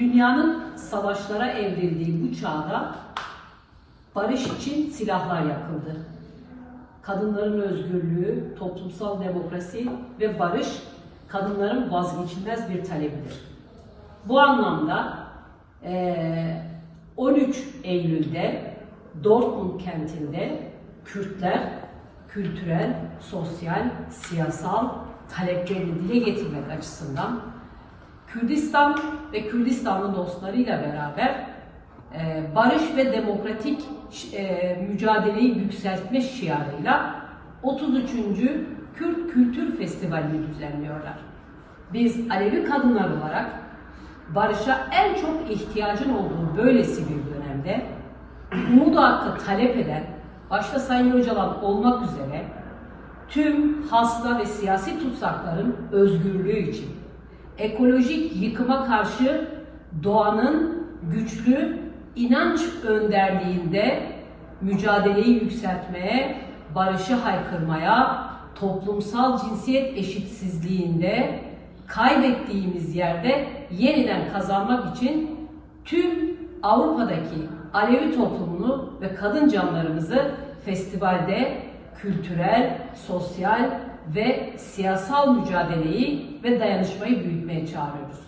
Dünyanın savaşlara evrildiği bu çağda barış için silahlar yakıldı. Kadınların özgürlüğü, toplumsal demokrasi ve barış kadınların vazgeçilmez bir talebidir. Bu anlamda eee, 13 Eylül'de Dortmund kentinde Kürtler kültürel, sosyal, siyasal taleplerini dile getirmek açısından Kürdistan ve Kürdistanlı dostlarıyla beraber e, barış ve demokratik e, mücadeleyi yükseltme şiarıyla 33. Kürt Kültür Festivali'ni düzenliyorlar. Biz Alevi kadınlar olarak barışa en çok ihtiyacın olduğu böylesi bir dönemde umudu hakkı talep eden, başta Sayın Öcalan olmak üzere tüm hasta ve siyasi tutsakların özgürlüğü için ekolojik yıkıma karşı doğanın güçlü inanç önderliğinde mücadeleyi yükseltmeye, barışı haykırmaya, toplumsal cinsiyet eşitsizliğinde kaybettiğimiz yerde yeniden kazanmak için tüm Avrupa'daki Alevi toplumunu ve kadın canlarımızı festivalde kültürel, sosyal ve siyasal mücadeleyi ve dayanışmayı büyütmeye çağırıyoruz.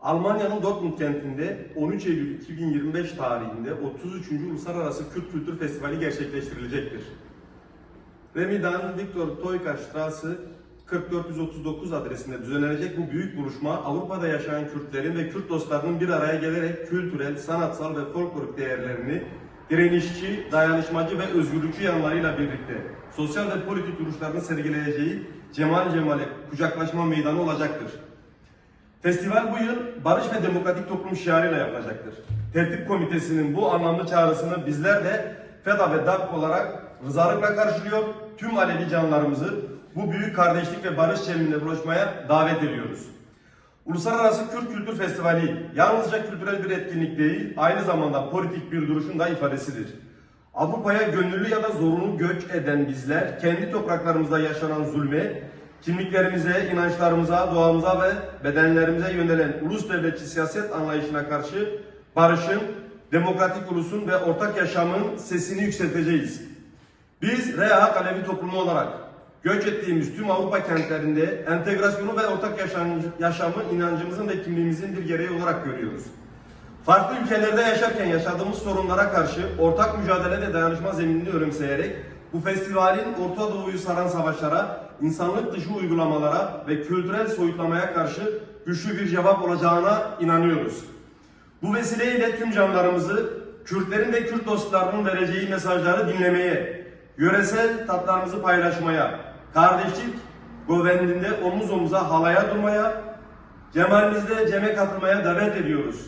Almanya'nın Dortmund kentinde 13 Eylül 2025 tarihinde 33. Uluslararası Kürt Kültür Festivali gerçekleştirilecektir. Remidan Viktor Toyka Strasse 4439 adresinde düzenlenecek bu büyük buluşma Avrupa'da yaşayan Kürtlerin ve Kürt dostlarının bir araya gelerek kültürel, sanatsal ve folklorik değerlerini direnişçi, dayanışmacı ve özgürlükçü yanlarıyla birlikte sosyal ve politik duruşlarını sergileyeceği Cemal Cemal'e kucaklaşma meydanı olacaktır. Festival bu yıl barış ve demokratik toplum şiarıyla yapılacaktır. Tertip komitesinin bu anlamlı çağrısını bizler de FEDA ve DAP olarak rızalıkla karşılıyor. Tüm Alevi canlarımızı bu büyük kardeşlik ve barış çemberinde buluşmaya davet ediyoruz. Uluslararası Kürt Kültür Festivali yalnızca kültürel bir etkinlik değil, aynı zamanda politik bir duruşun da ifadesidir. Avrupa'ya gönüllü ya da zorunlu göç eden bizler, kendi topraklarımızda yaşanan zulme, kimliklerimize, inançlarımıza, doğamıza ve bedenlerimize yönelen ulus devletçi siyaset anlayışına karşı barışın, demokratik ulusun ve ortak yaşamın sesini yükselteceğiz. Biz Rea Alevi toplumu olarak göç ettiğimiz tüm Avrupa kentlerinde entegrasyonu ve ortak yaşam, yaşamı inancımızın ve kimliğimizin bir gereği olarak görüyoruz. Farklı ülkelerde yaşarken yaşadığımız sorunlara karşı ortak mücadele ve dayanışma zeminini önemseyerek bu festivalin Orta Doğu'yu saran savaşlara, insanlık dışı uygulamalara ve kültürel soyutlamaya karşı güçlü bir cevap olacağına inanıyoruz. Bu vesileyle tüm canlarımızı Kürtlerin ve Kürt dostlarının vereceği mesajları dinlemeye, yöresel tatlarımızı paylaşmaya, kardeşlik güvenliğinde omuz omuza halaya durmaya, cemalimizde ceme katılmaya davet ediyoruz.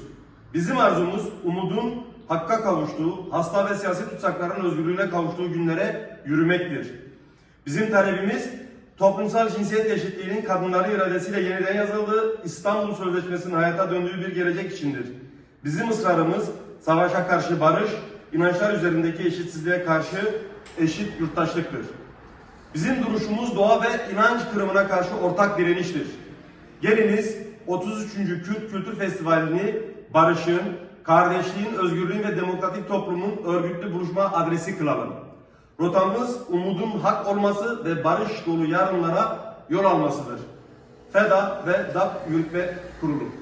Bizim arzumuz umudun hakka kavuştuğu, hasta ve siyasi tutsakların özgürlüğüne kavuştuğu günlere yürümektir. Bizim talebimiz toplumsal cinsiyet eşitliğinin kadınların iradesiyle yeniden yazıldığı İstanbul Sözleşmesi'nin hayata döndüğü bir gelecek içindir. Bizim ısrarımız savaşa karşı barış, inançlar üzerindeki eşitsizliğe karşı eşit yurttaşlıktır. Bizim duruşumuz doğa ve inanç kırımına karşı ortak direniştir. Geliniz 33. Kürt Kültür Festivali'ni barışın, kardeşliğin, özgürlüğün ve demokratik toplumun örgütlü buluşma adresi kılalım. Rotamız umudun hak olması ve barış dolu yarınlara yol almasıdır. FEDA ve DAP Yürütme Kurulu.